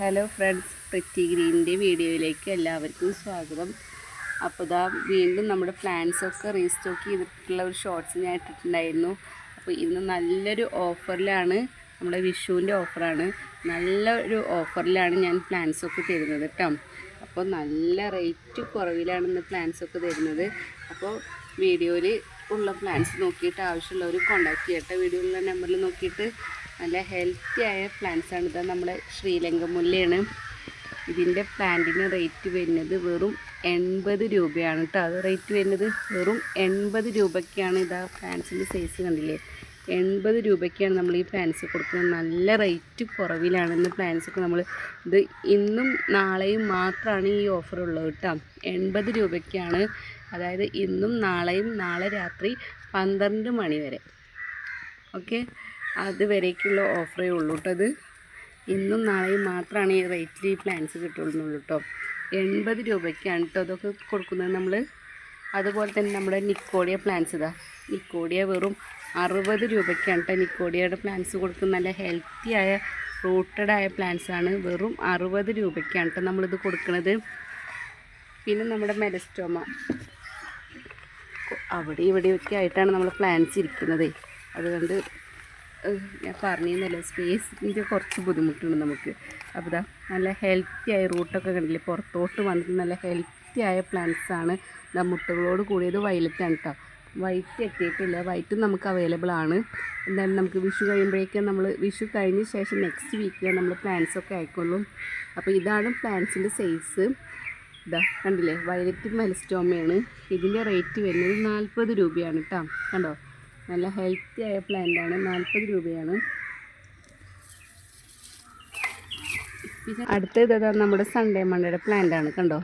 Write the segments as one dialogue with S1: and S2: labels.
S1: Hello friends pretty ഗ്രീനിന്റെ വീഡിയോയിലേക്ക് എല്ലാവർക്കും സ്വാഗതം. അപ്പോൾ ഇതാ വീണ്ടും നമ്മുടെ പ്ലാന്റ്സ് ഒക്കെ റീസ്റ്റോക്ക് ചെയ്തിട്ടുള്ള ഒരു ഷോർട്സ് ഞാൻ ഇട്ടിട്ടുണ്ടായിരുന്നു. അപ്പോൾ ഇന്ന് നല്ലൊരു ഓഫറിലാണ് നമ്മുടെ വിഷുവിന്റെ ഓഫറാണ് നല്ലൊരു ഓഫറിലാണ് ഞാൻ പ്ലാന്റ്സ് ഒക്കെ തരുന്നത് കേട്ടോ. അപ്പോൾ നല്ല റേറ്റ് കുറവിലാണ് ഇന്ന് പ്ലാന്റ്സ് ഒക്കെ തരുന്നത്. അപ്പോൾ വീഡിയോയിൽ ഉള്ള പ്ലാൻസ് നോക്കിയിട്ട് ആവശ്യമുള്ളവർ കോൺടാക്ട് ചെയ്യട്ടെ. വീഡിയോയിലുള്ള നമ്പറിൽ നോക്കിയിട്ട് നല്ല ഹെൽത്തി ആയ പ്ലാന്റ്സ് ആണ്. ഇത് നമ്മുടെ ശ്രീലങ്ക മുല്ലയാണ്. ഇതിന്റെ പ്ലാന്റിന് റേറ്റ് വരുന്നത് വെറും എൺപത് രൂപയാണ് കേട്ടോ അത് റേറ്റ് വരുന്നത് വെറും എൺപത് രൂപയ്ക്കാണ് ഇതാ പ്ലാന്റ്സിന്റെ സൈസ് കണ്ടില്ലേ? എൺപത് രൂപയ്ക്കാണ് നമ്മൾ ഈ പ്ലാന്റ്സ് കൊടുക്കുന്നത്. നല്ല റേറ്റ് കുറവിലാണ് ഇന്ന് ഒക്കെ നമ്മൾ ഇത് ഇന്നും നാളെയും മാത്രമാണ് ഈ ഓഫർ ഉള്ളത് കേട്ടോ എൺപത് രൂപയ്ക്കാണ്. അതായത് ഇന്നും നാളെയും നാളെ രാത്രി പന്ത്രണ്ട് മണി വരെ. ഓക്കെ അതുവരേക്കുള്ള ഓഫറേ ഉള്ളൂ കേട്ടോ അത്. ഇന്നും നാളെയും മാത്രമാണ് ഈ റേറ്റിൽ ഈ പ്ലാൻസ് കിട്ടുള്ളൂ കേട്ടോ എൺപത് രൂപയ്ക്കാണ് കേട്ടോ അതൊക്കെ കൊടുക്കുന്നത് നമ്മൾ അതുപോലെ തന്നെ നമ്മുടെ നിക്കോഡിയ പ്ലാൻസ് ഇതാ. നിക്കോഡിയ വെറും അറുപത് രൂപയ്ക്കാണ് കേട്ടോ നിക്കോഡിയയുടെ പ്ലാൻസ് കൊടുക്കുന്നത്. നല്ല ഹെൽത്തി ആയ റൂട്ടഡ് ആയ പ്ലാൻസ് ആണ്. വെറും അറുപത് രൂപയ്ക്കാണ് കേട്ടോ നമ്മളിത് കൊടുക്കുന്നത് പിന്നെ നമ്മുടെ മെലസ്റ്റോമ. അവിടെ ഇവിടെയൊക്കെ ആയിട്ടാണ് നമ്മൾ പ്ലാൻസ് ഇരിക്കുന്നത്. അതുകൊണ്ട് ഞാൻ പറഞ്ഞിരുന്നല്ലോ സ്പേസിന്റെ കുറച്ച് ബുദ്ധിമുട്ടുണ്ട് നമുക്ക്. അപ്പോൾ ഇതാ നല്ല ഹെൽത്തി ആയ റൂട്ടൊക്കെ കണ്ടില്ലേ? പുറത്തോട്ട് വന്നിട്ട് നല്ല ഹെൽത്തി ആയ പ്ലാന്റ്സാണ് ഇതാ മുട്ടകളോട് കൂടിയത് വയലറ്റ് ആണ് കേട്ടോ വൈറ്റ് എത്തിയിട്ടില്ല. വൈറ്റ് നമുക്ക് അവൈലബിൾ ആണ്. എന്തായാലും നമുക്ക് വിഷു കഴിയുമ്പോഴേക്കും നമ്മൾ വിഷു കഴിഞ്ഞ ശേഷം നെക്സ്റ്റ് വീക്കിൽ നമ്മൾ പ്ലാന്റ്സ് ഒക്കെ അയക്കുള്ളൂ അപ്പോൾ ഇതാണ് പ്ലാന്റ്സിന്റെ സൈസ് ഇതാ കണ്ടില്ലേ? വയലറ്റ് മെലസ്റ്റോമയാണ് ഇതിന്റെ റേറ്റ് വരുന്നത് നാൽപ്പത് രൂപയാണ് കേട്ടോ കണ്ടോ? നല്ല ഹെൽത്തി ആയ പ്ലാന്റ് ആണ്. നാൽപ്പത് രൂപയാണ്. അടുത്തത് ഇതാ നമ്മുടെ സൺഡേ മണ്ടയുടെ പ്ലാന്റ് ആണ് കണ്ടോ?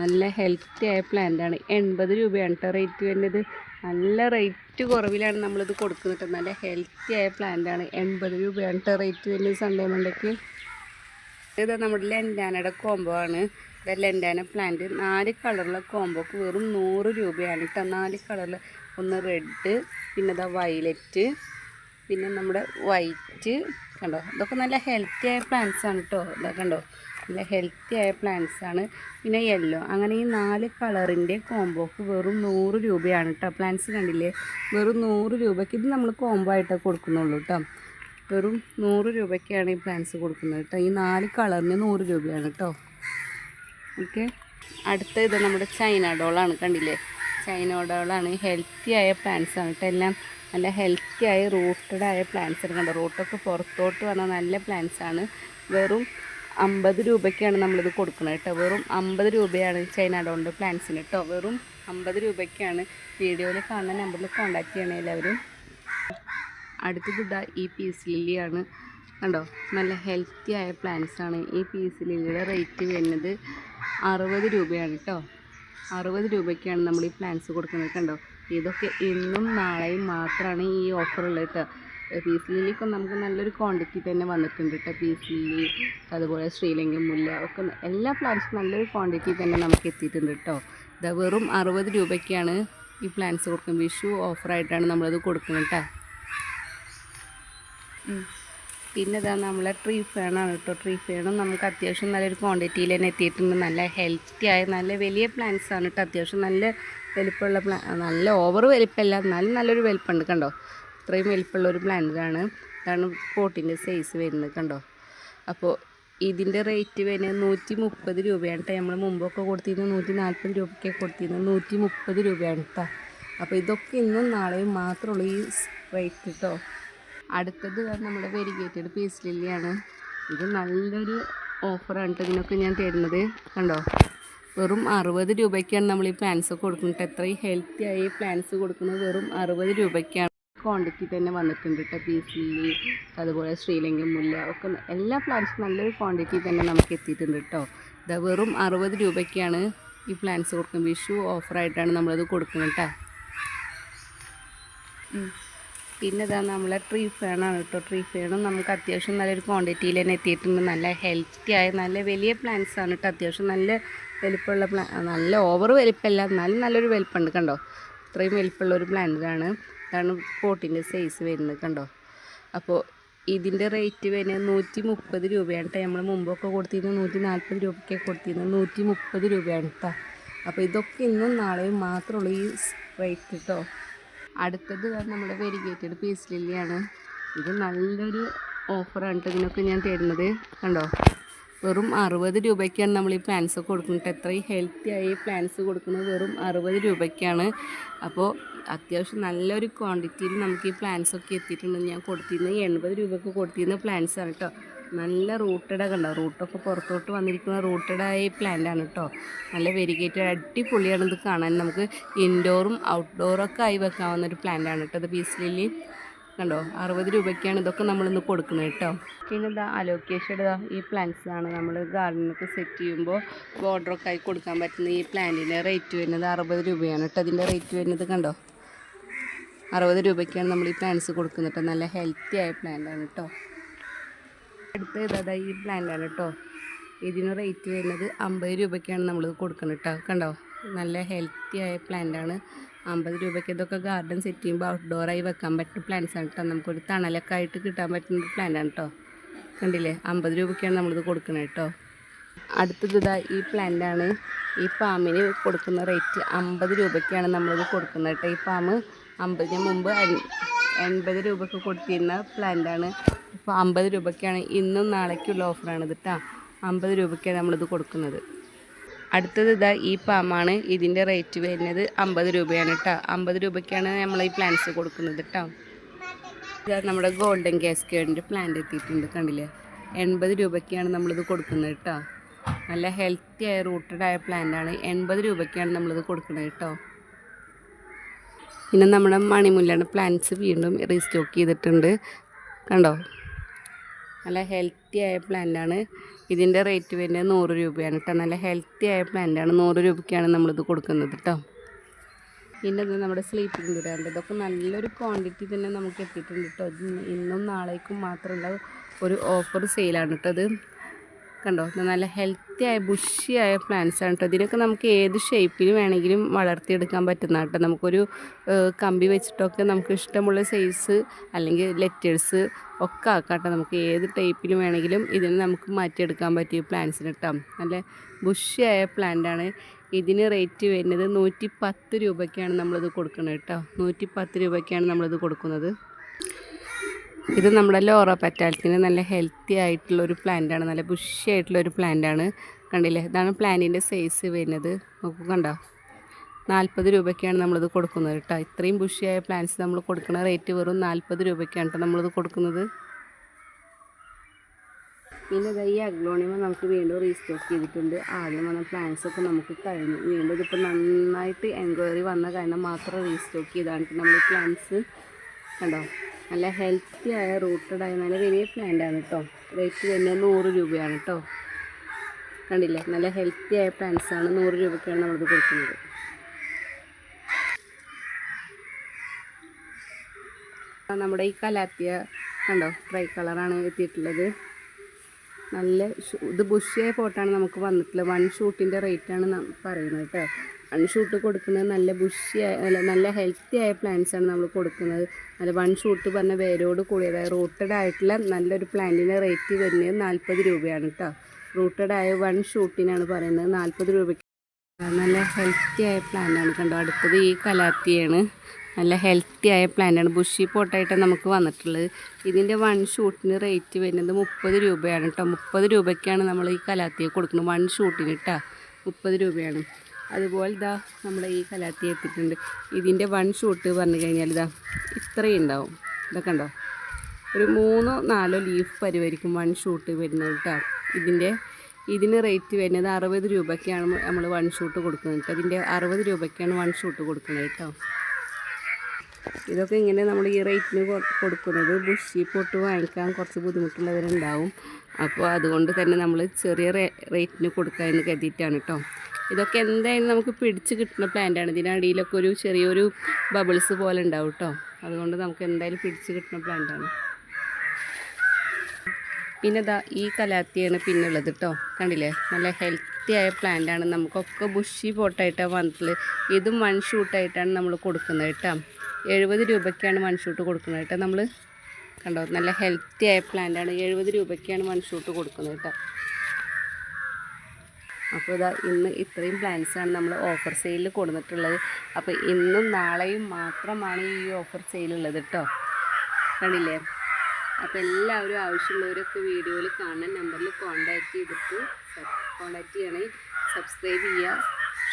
S1: നല്ല ഹെൽത്തി ആയ പ്ലാന്റ് ആണ്. എൺപത് രൂപയാണ് കേട്ടോ റേറ്റ് വരുന്നത്. നല്ല റേറ്റ് കുറവിലാണ് നമ്മളിത് കൊടുക്കുന്നത് നല്ല ഹെൽത്തി ആയ പ്ലാന്റ് ആണ്. എൺപത് രൂപയാണ് കേട്ടോ റേറ്റ് വരുന്നത് സൺഡേ മണ്ടയ്ക്ക് ഇത് നമ്മുടെ ലെൻഡാനയുടെ കോംബോ ആണ്. ലെൻഡാന പ്ലാന്റ് നാല് കളറുള്ള കോംബോക്ക് വെറും നൂറ് രൂപയാണ് കേട്ടോ നാല് കളറിൽ ഒന്ന് റെഡ് പിന്നെ ഇതാ വയലറ്റ് പിന്നെ നമ്മുടെ വൈറ്റ് കണ്ടോ? ഇതൊക്കെ നല്ല ഹെൽത്തി ആയ പ്ലാന്റ്സ് ആണ് കേട്ടോ ഇതാ കണ്ടോ? നല്ല ഹെൽത്തി ആയ പ്ലാന്റ്സ് ആണ്. പിന്നെ യെല്ലോ. അങ്ങനെ ഈ നാല് കളറിന്റെ കോംബോക്ക് വെറും നൂറ് രൂപയാണ് കേട്ടോ പ്ലാന്റ്സ് കണ്ടില്ലേ? വെറും നൂറ് രൂപയ്ക്ക് ഇത് നമ്മൾ കോംബോ ആയിട്ടേ കൊടുക്കുന്നുള്ളൂ കേട്ടോ വെറും നൂറ് രൂപയ്ക്കാണ് ഈ പ്ലാന്റ്സ് കൊടുക്കുന്നത് കേട്ടോ ഈ നാല് കളറിന് നൂറ് രൂപയാണ് കേട്ടോ ഓക്കെ? അടുത്ത ഇത് നമ്മുടെ ചൈന ഡോളാണ് കണ്ടില്ലേ? ചൈന ഡോളാണ് ഹെൽത്തി ആയ പ്ലാന്റ്സ് ആണ് കേട്ടോ എല്ലാം. നല്ല ഹെൽത്തി ആയ റൂട്ടഡ് ആയ പ്ലാന്റ്സ് ആണ് കണ്ടോ. റൂട്ടൊക്കെ പുറത്തോട്ട് വന്ന നല്ല പ്ലാന്റ്സ് ആണ്. വെറും അമ്പത് രൂപയ്ക്കാണ് നമ്മളിത് കൊടുക്കുന്നത് കേട്ടോ. വെറും അമ്പത് രൂപയാണ് ചൈന ഡോളിന്റെ പ്ലാന്റ്സിന് കേട്ടോ. വെറും അമ്പത് രൂപയ്ക്കാണ്. വീഡിയോയിൽ കാണുന്ന നമ്പറിൽ കോൺടാക്റ്റ് ചെയ്യണേ എല്ലാവരും. അടുത്തത് ഈ പീസ് ലില്ലിയാണ് കണ്ടോ? നല്ല ഹെൽത്തി ആയ പ്ലാന്റ്സ് ആണ്. ഈ പീസ് ലില്ലിയുടെ റേറ്റ് വരുന്നത് അറുപത് രൂപയാണ് കേട്ടോ. അറുപത് രൂപയ്ക്കാണ് നമ്മൾ ഈ പ്ലാന്റ്സ് കൊടുക്കുന്നത് കണ്ടോ? ഇതൊക്കെ ഇന്നും നാളെയും മാത്രമാണ് ഈ ഓഫർ ഉള്ളത് കേട്ടോ പീസ് ലില്ലിയൊക്കെ നമുക്ക് നല്ലൊരു ക്വാണ്ടിറ്റി തന്നെ വന്നിട്ടുണ്ട് കേട്ടോ പീസ് ലില്ലി അതുപോലെ ശ്രീലങ്കൻ മുല്ല ഒക്കെ എല്ലാ പ്ലാന്റ്സും നല്ലൊരു ക്വാണ്ടിറ്റി തന്നെ നമുക്ക് എത്തിയിട്ടുണ്ട് കേട്ടോ ഇതാ വെറും അറുപത് രൂപയ്ക്കാണ് ഈ പ്ലാന്റ്സ് കൊടുക്കുന്നത്. വിഷു ഓഫറായിട്ടാണ് നമ്മളത് കൊടുക്കുന്നത് കേട്ടോ. പിന്നെ ഇതാ നമ്മളെ ട്രീ ഫേണാണ് കേട്ടോ ട്രീ ഫേണും നമുക്ക് അത്യാവശ്യം നല്ലൊരു ക്വാണ്ടിറ്റിയിൽ തന്നെ എത്തിയിട്ടുണ്ട്. നല്ല ഹെൽത്തി ആയ നല്ല വലിയ പ്ലാന്റ്സ് ആണ് കേട്ടോ അത്യാവശ്യം നല്ല വലിപ്പമുള്ള പ്ലാ നല്ല ഓവർ വലിപ്പമല്ല എന്നാലും നല്ലൊരു വലിപ്പമുണ്ട് കണ്ടോ? ഇത്രയും വലിപ്പമുള്ള ഒരു പ്ലാന്റ് ആണ് ഇതാണ് പോട്ടിന്റെ സൈസ് വരുന്നത് കണ്ടോ? അപ്പോൾ ഇതിന്റെ റേറ്റ് വരുന്നത് നൂറ്റി മുപ്പത് രൂപയാണ് കേട്ടോ നമ്മൾ മുമ്പൊക്കെ കൊടുത്തിരുന്നത് നൂറ്റി നാൽപ്പത് രൂപയ്ക്ക് കൊടുത്തിരുന്നത്. നൂറ്റി മുപ്പത് രൂപയാണ് കേട്ടോ അപ്പോൾ ഇതൊക്കെ ഇന്നും നാളെയും മാത്രമുള്ളൂ ഈ റേറ്റ് കേട്ടോ അടുത്തത് നമ്മുടെ വെരിഗേറ്റഡ് പീസ് ലില്ലിയാണ്. ഇത് നല്ലൊരു ഓഫറാണ് കേട്ടോ ഇതിനൊക്കെ ഞാൻ തരുന്നത് കണ്ടോ? വെറും അറുപത് രൂപയ്ക്കാണ് നമ്മൾ ഈ പ്ലാൻസ് കൊടുക്കുന്നത് എത്രയും ഹെൽത്തി ആയി പ്ലാൻസ് കൊടുക്കുന്നത് വെറും അറുപത് രൂപയ്ക്കാണ്. ക്വാണ്ടിറ്റി തന്നെ വന്നിട്ടുണ്ട് കേട്ടോ പീസ് ലില്ലി അതുപോലെ ശ്രീലങ്കൻ മുല്ല ഒക്കെ എല്ലാ പ്ലാന്റ്സും നല്ലൊരു ക്വാണ്ടിറ്റി തന്നെ നമുക്ക് എത്തിയിട്ടുണ്ട് കേട്ടോ ഇത് വെറും അറുപത് രൂപയ്ക്കാണ് ഈ പ്ലാന്റ്സ് കൊടുക്കുന്നത്. വിഷു ഓഫറായിട്ടാണ് നമ്മളത് കൊടുക്കുന്നത് കേട്ടോ. പിന്നെ ഇതാ നമ്മളെ ട്രീ ഫേണാണ് കേട്ടോ ട്രീ ഫേണും നമുക്ക് അത്യാവശ്യം നല്ലൊരു ക്വാണ്ടിറ്റിയിൽ തന്നെ എത്തിയിട്ടുണ്ട്. നല്ല ഹെൽത്തി ആയ നല്ല വലിയ പ്ലാന്റ്സ് ആണ് കേട്ടോ അത്യാവശ്യം നല്ല വലിപ്പമുള്ള പ്ലാ നല്ല ഓവർ വലിപ്പമല്ല എന്നാലും നല്ലൊരു വലിപ്പമുണ്ട് കണ്ടോ? ഇത്രയും വലിപ്പമുള്ള ഒരു പ്ലാന്റ് ആണ് ഇതാണ് പോട്ടിന്റെ സൈസ് വരുന്നത് കണ്ടോ? അപ്പോൾ ഇതിന്റെ റേറ്റ് വരുന്നത് നൂറ്റി മുപ്പത് രൂപയാണ് കേട്ടോ നമ്മൾ മുമ്പൊക്കെ കൊടുത്തിരുന്നത് നൂറ്റി നാൽപ്പത് രൂപയ്ക്ക് കൊടുത്തിരുന്നത് നൂറ്റി മുപ്പത് രൂപയാണ് കേട്ടോ അപ്പോൾ ഇതൊക്കെ ഇന്നും നാളെയും മാത്രമുള്ളൂ ഈ റേറ്റ് കേട്ടോ അടുത്തത് നമ്മുടെ വെരിഗേറ്റഡ് പീസ് ലില്ലിയാണ്. ഇത് നല്ലൊരു ഓഫറാണ് ഇതിനൊക്കെ ഞാൻ തരുന്നത്. കണ്ടോ? വെറും അറുപത് രൂപയ്ക്കാണ് നമ്മൾ ഈ പ്ലാൻസ് കൊടുക്കുന്നത്. എത്രയും ഹെൽത്തി ആയി പ്ലാൻസ് കൊടുക്കുന്നത് വെറും അറുപത് രൂപയ്ക്കാണ്. അപ്പോൾ അത്യാവശ്യം നല്ലൊരു ക്വാണ്ടിറ്റിയിൽ നമുക്ക് ഈ പ്ലാൻസൊക്കെ എത്തിയിട്ടുണ്ട്. ഞാൻ കൊടുത്തിരുന്നത് എൺപത് രൂപയ്ക്ക് കൊടുത്തിരുന്ന പ്ലാൻസാണ് കേട്ടോ നല്ല റൂട്ടഡ് കണ്ടോ? റൂട്ടൊക്കെ പുറത്തോട്ട് വന്നിരിക്കുന്ന റൂട്ടഡായ പ്ലാന്റാണ് കേട്ടോ നല്ല വെരിഗേറ്റഡ് അടിപൊളിയാണ് ഇത് കാണാൻ. നമുക്ക് ഇൻഡോറും ഔട്ട്ഡോറും ഒക്കെ ആയി വെക്കാവുന്ന ഒരു പ്ലാന്റ് ആണ് കേട്ടോ ഇത് പീസ് കണ്ടോ? അറുപത് രൂപയ്ക്കാണ് ഇതൊക്കെ നമ്മളിന്ന് കൊടുക്കുന്നത് കേട്ടോ പിന്നെ ഇതാ അലോക്കേഷൻ ഇതാ ഈ ആണ് നമ്മൾ ഗാർഡനൊക്കെ സെറ്റ് ചെയ്യുമ്പോൾ ബോർഡറൊക്കെ ആയി കൊടുക്കാൻ പറ്റുന്ന ഈ പ്ലാന്റിന്റെ റേറ്റ് വരുന്നത് അറുപത് രൂപയാണ് കേട്ടോ അതിന്റെ റേറ്റ് വരുന്നത് കണ്ടോ? അറുപത് രൂപയ്ക്കാണ് നമ്മൾ ഈ പ്ലാന്റ്സ് കൊടുക്കുന്നത് കേട്ടോ നല്ല ഹെൽത്തി ആയ പ്ലാന്റ് ആണ് കേട്ടോ അടുത്ത ഇതാ ഈ പ്ലാന്റ് ആണ് കേട്ടോ ഇതിന് റേറ്റ് വരുന്നത് അമ്പത് രൂപയ്ക്കാണ് നമ്മൾ കൊടുക്കുന്നത് കേട്ടോ കണ്ടോ? നല്ല ഹെൽത്തി ആയ പ്ലാന്റ് ആണ് അമ്പത് രൂപയ്ക്ക് ഇതൊക്കെ ഗാർഡൻ സെറ്റ് ചെയ്യുമ്പോൾ ഔട്ട്ഡോറായി വെക്കാൻ പറ്റുന്ന പ്ലാന്റ്സ് ആണ് കേട്ടോ നമുക്കൊരു തണലൊക്കെ ആയിട്ട് കിട്ടാൻ പറ്റുന്ന പ്ലാന്റ് ആണ് കേട്ടോ കണ്ടില്ലേ? അമ്പത് രൂപയ്ക്കാണ് നമ്മളിത് കൊടുക്കുന്നത് കേട്ടോ അടുത്തത് ഇതാ ഈ പ്ലാന്റ് ആണ് ഈ പാമ്പിന് കൊടുക്കുന്ന റേറ്റ് അമ്പത് രൂപയ്ക്കാണ് നമ്മളിത് കൊടുക്കുന്നത് കേട്ടോ ഈ പാമ്പ് അമ്പതിന് മുമ്പ് എൺ- എൺപത് രൂപയ്ക്ക് കൊടുത്തിരുന്ന പ്ലാന്റ് ആണ് ഇപ്പോൾ അമ്പത് രൂപയ്ക്കാണ് ഇന്നും നാളേക്കുള്ള ഓഫറാണ് ഇത് കേട്ടോ അമ്പത് രൂപയ്ക്കാണ് നമ്മളിത് കൊടുക്കുന്നത്. അടുത്തത് ഇതാ ഈ പാമാണ്. ഇതിന്റെ റേറ്റ് വരുന്നത് അമ്പത് രൂപയാണ് കേട്ടോ അമ്പത് രൂപയ്ക്കാണ് നമ്മൾ ഈ പ്ലാന്റ്സ് കൊടുക്കുന്നത് കേട്ടോ ഇതാ നമ്മുടെ ഗോൾഡൻ കാസ്കേഡിന്റെ പ്ലാന്റ് എത്തിയിട്ടുണ്ട് കണ്ടില്ലേ? എൺപത് രൂപയ്ക്കാണ് നമ്മളിത് കൊടുക്കുന്നത് കേട്ടോ നല്ല ഹെൽത്തി ആയ റൂട്ടഡ് ആയ പ്ലാന്റാണ് എൺപത് രൂപയ്ക്കാണ് നമ്മളിത് കൊടുക്കുന്നത് കേട്ടോ പിന്നെ നമ്മുടെ മണിമുല്ലാണ് പ്ലാന്റ്സ് വീണ്ടും റീസ്റ്റോക്ക് ചെയ്തിട്ടുണ്ട്. കണ്ടോ? നല്ല ഹെൽത്തി ആയ പ്ലാന്റാണ് ഇതിന്റെ റേറ്റ് വരുന്നത് നൂറ് രൂപയാണ് കേട്ടോ നല്ല ഹെൽത്തി ആയ പ്ലാന്റാണ് നൂറ് രൂപയ്ക്കാണ് നമ്മളിത് കൊടുക്കുന്നത് കേട്ടോ പിന്നെ നമ്മുടെ സ്ലീപ്പിംഗ് ദുരാണ്ട് ഇതൊക്കെ നല്ലൊരു ക്വാണ്ടിറ്റി തന്നെ നമുക്ക് എത്തിയിട്ടുണ്ട് കേട്ടോ ഇന്നും നാളേക്കും മാത്രമുള്ള ഒരു ഓഫർ സെയിലാണ് കേട്ടോ അത് കണ്ടോ? നല്ല ഹെൽത്തി ആയ ബുഷിയായ പ്ലാന്റ്സ് ആണ് കേട്ടോ ഇതിനൊക്കെ നമുക്ക് ഏത് ഷേപ്പിൽ വേണമെങ്കിലും വളർത്തിയെടുക്കാൻ പറ്റുന്ന കേട്ടോ നമുക്കൊരു കമ്പി വെച്ചിട്ടൊക്കെ നമുക്ക് ഇഷ്ടമുള്ള സൈസ് അല്ലെങ്കിൽ ലെറ്റേഴ്സ് ഒക്കെ ആക്കാം കേട്ടോ നമുക്ക് ഏത് ടൈപ്പിലും വേണമെങ്കിലും ഇതിന് നമുക്ക് മാറ്റിയെടുക്കാൻ പറ്റിയ പ്ലാന്റ്സിന് കേട്ടോ നല്ല ബുഷിയായ പ്ലാന്റ് പ്ലാന്റാണ് ഇതിന് റേറ്റ് വരുന്നത് നൂറ്റി പത്ത് രൂപയ്ക്കാണ് നമ്മളിത് കൊടുക്കുന്നത് കേട്ടോ നൂറ്റി പത്ത് രൂപയ്ക്കാണ് നമ്മളിത് കൊടുക്കുന്നത്. ഇത് നമ്മുടെ ലോറ പെറ്റാൽസിന് നല്ല ഹെൽത്തി ആയിട്ടുള്ള ഒരു പ്ലാന്റ് ആണ് നല്ല ബുഷി ആയിട്ടുള്ള ഒരു പ്ലാന്റ് ആണ് കണ്ടില്ലേ? ഇതാണ് പ്ലാന്റിന്റെ സൈസ് വരുന്നത്. നോക്കൂ കണ്ടോ? നാൽപ്പത് രൂപയ്ക്കാണ് നമ്മളിത് കൊടുക്കുന്നത് കേട്ടോ. ഇത്രയും ബുഷിയായ പ്ലാന്റ്സ് നമ്മൾ കൊടുക്കുന്ന റേറ്റ് വെറും നാൽപ്പത് രൂപയ്ക്കാണ് കേട്ടോ നമ്മളിത് കൊടുക്കുന്നത്. പിന്നെ ഇതാ ഈ അഗ്ലോണിമ നമുക്ക് വീണ്ടും റീസ്റ്റോക്ക് ചെയ്തിട്ടുണ്ട്. ആദ്യം വന്ന പ്ലാന്റ്സ് ഒക്കെ നമുക്ക് കഴിഞ്ഞു. വീണ്ടും ഇതിപ്പോൾ നന്നായിട്ട് എൻക്വയറി വന്ന കാരണം മാത്രം റീസ്റ്റോക്ക് ചെയ്താണ് നമ്മൾ പ്ലാന്റ്സ്. കണ്ടോ? നല്ല ഹെൽത്തി ആയ റൂട്ടഡ് ആയ നല്ല വലിയ ആണ് കേട്ടോ റേറ്റ് തന്നെ നൂറ് രൂപയാണ് കേട്ടോ കണ്ടില്ലേ? നല്ല ഹെൽത്തി ആയ പ്ലാന്റ്സ് ആണ് നൂറ് രൂപയ്ക്കാണ് നമ്മളിത് കൊടുക്കുന്നത്. നമ്മുടെ ഈ കലാത്തിയ കണ്ടോ? ട്രൈ കളറാണ് എത്തിയിട്ടുള്ളത്. നല്ല ഇത് ബുഷിയായ ഫോട്ടാണ് നമുക്ക് വന്നിട്ടുള്ളത്. വൺ ഷൂട്ടിന്റെ റേറ്റാണ് പറയുന്നത് കേട്ടോ ഷൂട്ട് കൊടുക്കുന്നത് നല്ല ബുഷിയായ അല്ല നല്ല ഹെൽത്തി ആയ പ്ലാന്റ്സ് ആണ് നമ്മൾ കൊടുക്കുന്നത്. നല്ല വൺ ഷൂട്ട് പറഞ്ഞ വേരോട് കൂടിയതായ റൂട്ടഡ് ആയിട്ടുള്ള നല്ലൊരു പ്ലാന്റിന്റെ റേറ്റ് വരുന്നത് നാൽപ്പത് രൂപയാണ് കേട്ടോ റൂട്ടഡ് ആയ വൺ ഷൂട്ടിനാണ് പറയുന്നത് നാൽപ്പത് രൂപയ്ക്ക്. നല്ല ഹെൽത്തി ആയ പ്ലാന്റാണ് കണ്ടോ. അടുത്തത് ഈ കലാത്തിയാണ്. നല്ല ഹെൽത്തി ആയ പ്ലാന്റാണ് ബുഷി പോട്ടായിട്ട് നമുക്ക് വന്നിട്ടുള്ളത്. ഇതിന്റെ വൺ ഷൂട്ടിന് റേറ്റ് വരുന്നത് മുപ്പത് രൂപയാണ് കേട്ടോ മുപ്പത് രൂപയ്ക്കാണ് നമ്മൾ ഈ കലാത്തിയെ കൊടുക്കുന്നത്. വൺ ഷൂട്ടിന് കേട്ടോ മുപ്പത് രൂപയാണ്. അതുപോലെ ഇതാ നമ്മുടെ ഈ കലാത്തി എത്തിയിട്ടുണ്ട്. ഇതിന്റെ വൺ ഷൂട്ട് പറഞ്ഞു കഴിഞ്ഞാൽ ഇതാ ഇത്രയും ഉണ്ടാവും. ഇതൊക്കെ ഉണ്ടോ ഒരു മൂന്നോ നാലോ ലീഫ് പരിവരിക്കും വൺ ഷൂട്ട് വരുന്നത് കേട്ടോ ഇതിന്റെ ഇതിന് റേറ്റ് വരുന്നത് അറുപത് രൂപയ്ക്കാണ് നമ്മൾ വൺ ഷൂട്ട് കൊടുക്കുന്നത് കേട്ടോ ഇതിന്റെ അറുപത് രൂപയ്ക്കാണ് വൺ ഷൂട്ട് കൊടുക്കുന്നത് കേട്ടോ ഇതൊക്കെ ഇങ്ങനെ നമ്മൾ ഈ റേറ്റിന് കൊടുക്കുന്നത് ബുഷി പൊട്ട് വാങ്ങിക്കാൻ കുറച്ച് ബുദ്ധിമുട്ടുള്ളവരുണ്ടാവും. അപ്പോൾ അതുകൊണ്ട് തന്നെ നമ്മൾ ചെറിയ റേറ്റിന് കൊടുക്കാമെന്ന് കരുതിയിട്ടാണ് കേട്ടോ ഇതൊക്കെ എന്തായാലും നമുക്ക് പിടിച്ച് കിട്ടുന്ന പ്ലാന്റാണ് ഇതിനടിയിലൊക്കെ ഒരു ചെറിയൊരു ബബിൾസ് പോലെ ഉണ്ടാവും കേട്ടോ അതുകൊണ്ട് നമുക്ക് എന്തായാലും പിടിച്ച് കിട്ടുന്ന പ്ലാന്റാണ് പിന്നെ ഇതാ ഈ കലാത്തിയാണ് പിന്നെ ഉള്ളത് കേട്ടോ കണ്ടില്ലേ? നല്ല ഹെൽത്തി ആയ പ്ലാന്റ് ആണ്. നമുക്കൊക്കെ ബുഷി പോട്ടായിട്ടാണ് വന്നിട്ടുള്ളത്. ഇതും വൺ ഷൂട്ടായിട്ടാണ് നമ്മൾ കൊടുക്കുന്നത് കേട്ടോ എഴുപത് രൂപയ്ക്കാണ് വൺ ഷൂട്ട് കൊടുക്കുന്നത് കേട്ടോ നമ്മൾ കണ്ടോ? നല്ല ഹെൽത്തി ആയ പ്ലാന്റാണ് എഴുപത് രൂപയ്ക്കാണ് വൺ ഷൂട്ട് കൊടുക്കുന്നത് കേട്ടോ അപ്പോൾ ഇതാ ഇന്ന് ഇത്രയും പ്ലാൻസാണ് നമ്മൾ ഓഫർ സെയിലിൽ കൊടുത്തിട്ടുള്ളത്. അപ്പോൾ ഇന്നും നാളെയും മാത്രമാണ് ഈ ഓഫർ സെയിലുള്ളത് കേട്ടോ കണ്ടില്ലേ? അപ്പോൾ എല്ലാവരും ആവശ്യമുള്ളവരൊക്കെ വീഡിയോയിൽ കാണുന്ന നമ്പറിൽ കോൺടാക്റ്റ് ചെയ്തിട്ട് കോൺടാക്റ്റ് ചെയ്യണേ. സബ്സ്ക്രൈബ് ചെയ്യുക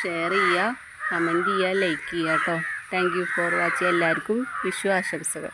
S1: ഷെയർ ചെയ്യുക കമന്റ് ചെയ്യുക ലൈക്ക് ചെയ്യുക കേട്ടോ താങ്ക് യു ഫോർ വാച്ചിങ് എല്ലാവർക്കും വിഷു ആശംസകൾ.